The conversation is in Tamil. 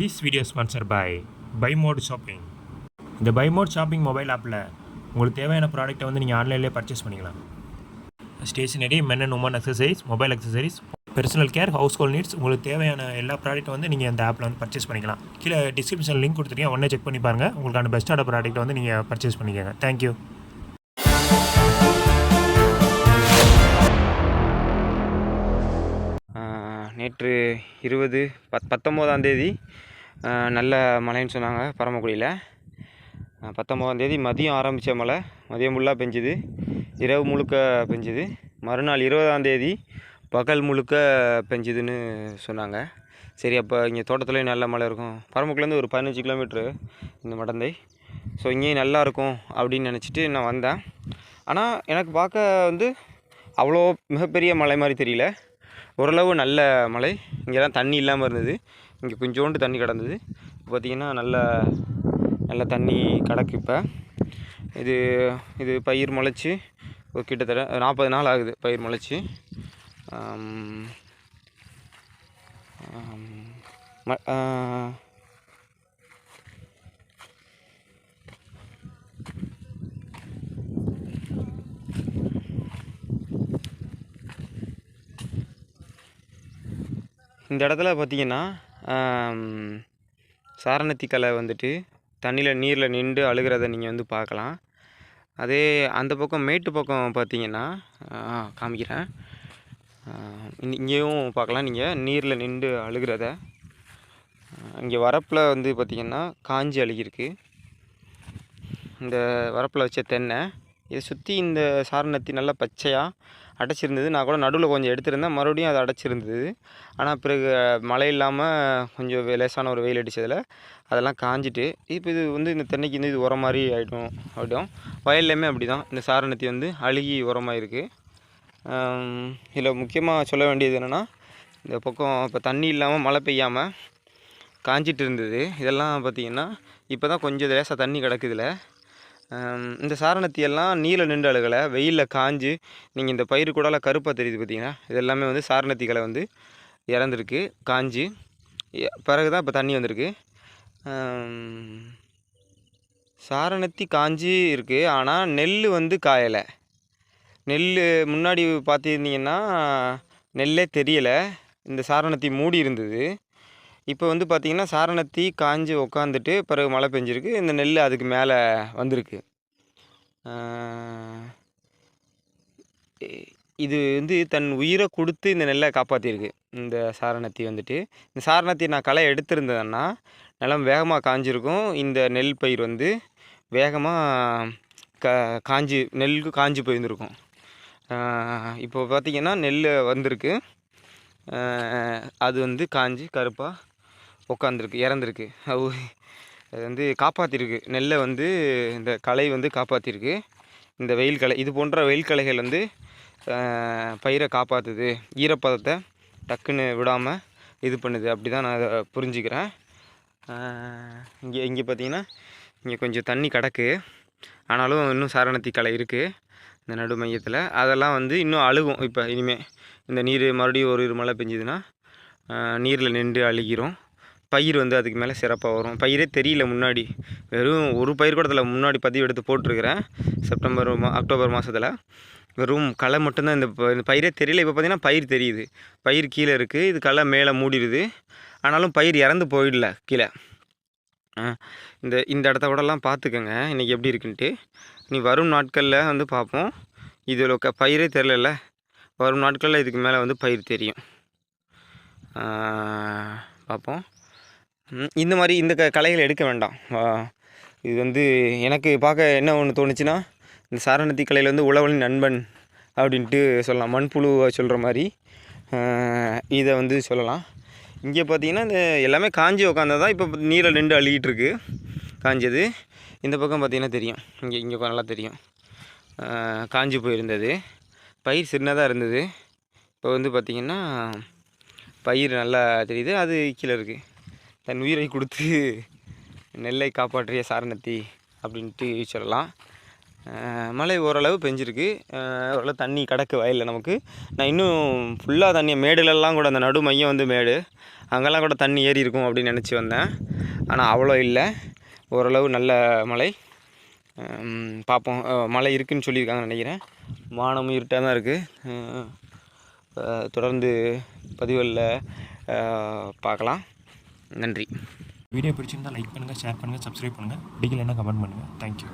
This video sponsor by by mode shopping இந்த பை மோட் ஷாப்பிங் மொபைல் ஆப்பில் உங்களுக்கு தேவையான ப்ராடக்ட்டை வந்து நீங்கள் ஆன்லைன்லேயே பர்ச்சேஸ் பண்ணிக்கலாம். Stationery men and women accessories mobile accessories personal care household needs உங்களுக்கு தேவையான எல்லா ப்ராடக்ட்டும் வந்து நீங்கள் அந்த ஆப்பில் வந்து பர்ச்சேஸ் பண்ணிக்கலாம். கீழே டிஸ்கிரிப்ஷன் லிங்க் கொடுத்துருக்கேன். உடனே செக் பண்ணி பாருங்கள் உங்களுக்கான பெஸ்ட்டான ப்ராடக்ட்டை வந்து நீங்கள் பர்ச்சேஸ் பண்ணிக்கோங்க. தேங்க்யூ நேற்று இருபது பத் பத்தொம்போதாம் தேதி நல்ல மழைன்னு சொன்னாங்க பரமக்குடியில். பத்தொம்போதாந்தேதி மதியம் ஆரம்பித்த மழை. மதியம் ஃபுல்லாக பெஞ்சுது. இரவு முழுக்க பெஞ்சுது. மறுநாள் இருபதாந்தேதி பகல் முழுக்க பெஞ்சுதுன்னு சொன்னாங்க. சரி அப்போ இங்கே தோட்டத்துலேயும் நல்ல மழை இருக்கும். பரமக்குடிலேருந்து ஒரு பதினஞ்சு கிலோமீட்ரு இந்த மடந்தை. ஸோ இங்கேயும் நல்லாயிருக்கும் அப்படின்னு நினச்சிட்டு நான் வந்தேன். ஆனால் எனக்கு பார்க்க வந்து அவ்வளோ மிகப்பெரிய மலை மாதிரி தெரியல. ஓரளவு நல்ல மழை இங்கே தான் தண்ணி இல்லாமல் இருந்தது. இங்கே கொஞ்சோண்டு தண்ணி கிடந்தது. இப்போ பார்த்திங்கன்னா நல்ல நல்ல தண்ணி கிடக்கு இப்போ. இது இது பயிர் முளைச்சி ஒரு கிட்டத்தட்ட நாற்பது நாள் ஆகுது பயிர் முளைச்சி. ம- இந்த இடத்துல பார்த்தீங்கன்னா சாரணத்தி கலை வந்துட்டு தண்ணியில் நீரில் நின்று அழுகிறத நீங்கள் வந்து பார்க்கலாம். அதே அந்த பக்கம் மேட்டு பக்கம் பார்த்தீங்கன்னா காமிக்கிறேன். இங்கேயும் பார்க்கலாம் நீங்கள் நீரில் நின்று அழுகிறத. இங்கே வரப்பில் வந்து பார்த்திங்கன்னா காஞ்சி அழுகிருக்கு இந்த வரப்பில் வச்ச தென்னை இதை சுற்றி இந்த சாரணத்தி நல்லா பச்சையாக அடைச்சிருந்தது. நான் கூட நடுவில் கொஞ்சம் எடுத்திருந்தேன். மறுபடியும் அது அடைச்சிருந்தது. ஆனால் பிறகு மழை இல்லாமல் கொஞ்சம் லேசான ஒரு வெயில் அடித்ததில் அதெல்லாம் காஞ்சிட்டு இப்போ இது வந்து இந்த தென்னைக்கு வந்து இது உரம் மாதிரி ஆகிடும் ஆகிடும் வயல்லையுமே அப்படி தான் இந்த சாரணத்தி வந்து அழுகி உரமாக இருக்குது இதில் முக்கியமாக சொல்ல வேண்டியது என்னென்னா இந்த பக்கம் இப்போ தண்ணி இல்லாமல் மழை பெய்யாமல் காஞ்சிட்டு இருந்தது. இதெல்லாம் பார்த்திங்கன்னா இப்போ தான் கொஞ்சம் லேசாக தண்ணி கிடக்குதுல. இந்த சாரணத்தி எல்லாம் நீல நின்று அழுகலை வெயிலில் காஞ்சு நீங்கள் இந்த பயிர் கூடால கருப்பாக தெரியுது பார்த்தீங்கன்னா இது எல்லாமே வந்து சாரணத்திகளை வந்து இறந்துருக்கு காஞ்சு. பிறகு தான் இப்போ தண்ணி வந்திருக்கு. சாரணத்தி காஞ்சி இருக்குது ஆனால் நெல் வந்து காயலை. நெல் முன்னாடி பார்த்துருந்தீங்கன்னா நெல்லே தெரியலை. இந்த சாரணத்தி மூடி இருந்தது. இப்போ வந்து பார்த்திங்கன்னா சாரணத்தி காஞ்சு உக்காந்துட்டு பிறகு மழை பெஞ்சிருக்கு. இந்த நெல் அதுக்கு மேலே வந்திருக்கு. இது வந்து தன் உயிரை கொடுத்து இந்த நெல்லை காப்பாற்றிருக்கு இந்த சாரணத்தி வந்துட்டு. இந்த சாரணத்தி நான் களை எடுத்திருந்தேன்னா நிலம் வேகமாக காஞ்சிருக்கும். இந்த நெல் பயிர் வந்து வேகமாக க காஞ்சி நெல்லுக்கு காஞ்சி போயிருந்துருக்கும். இப்போ பார்த்திங்கன்னா நெல் வந்திருக்கு. அது வந்து காஞ்சி கருப்பாக உட்காந்துருக்கு இறந்துருக்கு. அது அது வந்து காப்பாற்றிருக்கு நெல்லை வந்து இந்த களை வந்து காப்பாற்றிருக்கு இந்த வெயில் களை இது போன்ற வெயில் களைகள் வந்து பயிரை காப்பாற்றுது ஈரப்பதத்தை டக்குன்னு விடாமல் இது பண்ணுது. அப்படி தான் நான் அதை புரிஞ்சுக்கிறேன். இங்கே இங்கே பார்த்தீங்கன்னா இங்கே கொஞ்சம் தண்ணி கிடக்கு. ஆனாலும் இன்னும் சாரணத்தி களை இருக்குது இந்த நடு மையத்தில். அதெல்லாம் வந்து இன்னும் அழுகும். இப்போ இனிமேல் இந்த நீர் மறுபடியும் ஒரு இரு மழை பெஞ்சுதுன்னா நீரில் நின்று அழுகிரும் பயிர் வந்து அதுக்கு மேலே சிறப்பாக வரும். பயிரே தெரியல முன்னாடி. வெறும் ஒரு பயிர் கூட அதில் முன்னாடி பதிவு எடுத்து போட்டிருக்கிறேன். செப்டம்பர் மா அக்டோபர் மாதத்தில் வெறும் களை மட்டும்தான் இந்த ப- இந்த பயிரே தெரியல. இப்போ பார்த்தீங்கன்னா பயிர் தெரியுது. பயிர் கீழே இருக்குது இது களை மேலே மூடிடுது. ஆனாலும் பயிர் இறந்து போயிடல கீழே. இந்த இந்த இடத்த கூடலாம் பார்த்துக்கோங்க இன்றைக்கி எப்படி இருக்குன்ட்டு. நீ வரும் நாட்களில் வந்து பார்ப்போம் இதில் க பயிரே தெரிலல வரும் நாட்களில் இதுக்கு மேலே வந்து பயிர் தெரியும். பார்ப்போம் இந்த மாதிரி இந்த க களைகளை எடுக்க வேண்டாம். இது வந்து எனக்கு பார்க்க என்ன ஒன்று தோணுச்சுன்னா இந்த சாரணத்தி கலையில் வந்து உழவனின் நண்பன் அப்படின்ட்டு சொல்லலாம். மண்புழுவை சொல்கிற மாதிரி இதை வந்து சொல்லலாம். இங்கே பார்த்தீங்கன்னா இந்த எல்லாமே காஞ்சி உக்காந்தது தான் இப்போ நீரில் நின்று அழுகிட்டுருக்கு காஞ்சது. இந்த பக்கம் பார்த்திங்கன்னா தெரியும். இங்கே இங்கே நல்லா தெரியும். காஞ்சி போயிருந்தது. பயிர் சின்னதாக இருந்தது. இப்போ வந்து பார்த்திங்கன்னா பயிர் நல்லா தெரியுது. அது கீழே இருக்குது தன் உயிரை கொடுத்து நெல்லை காப்பாற்றிய சாரணத்தி அப்படின்ட்டு சொல்லலாம். மழை ஓரளவு பெஞ்சிருக்கு. ஓரளவு தண்ணி கிடக்கு வயலில் நமக்கு. நான் இன்னும் ஃபுல்லாக தண்ணி மேடுலெல்லாம் கூட அந்த நடு மையம் வந்து மேடு. அங்கெல்லாம் கூட தண்ணி ஏறி இருக்கும் அப்படின்னு நினச்சி வந்தேன். ஆனால் அவ்வளோ இல்லை. ஓரளவு நல்ல மழை. பார்ப்போம் மழை இருக்குதுன்னு சொல்லியிருக்காங்கன்னு நினைக்கிறேன். வானமும் இருட்டாக தான் இருக்குது தொடர்ந்து பதிவுகளில் பார்க்கலாம். நன்றி. வீடியோ பிடிச்சிருந்தா லைக் பண்ணுங்கள் ஷேர் பண்ணுங்கள் சப்ஸ்கிரைப் பண்ணுங்கள் பிடிக்கலன்னா கமெண்ட் பண்ணுங்கள் தேங்க்யூ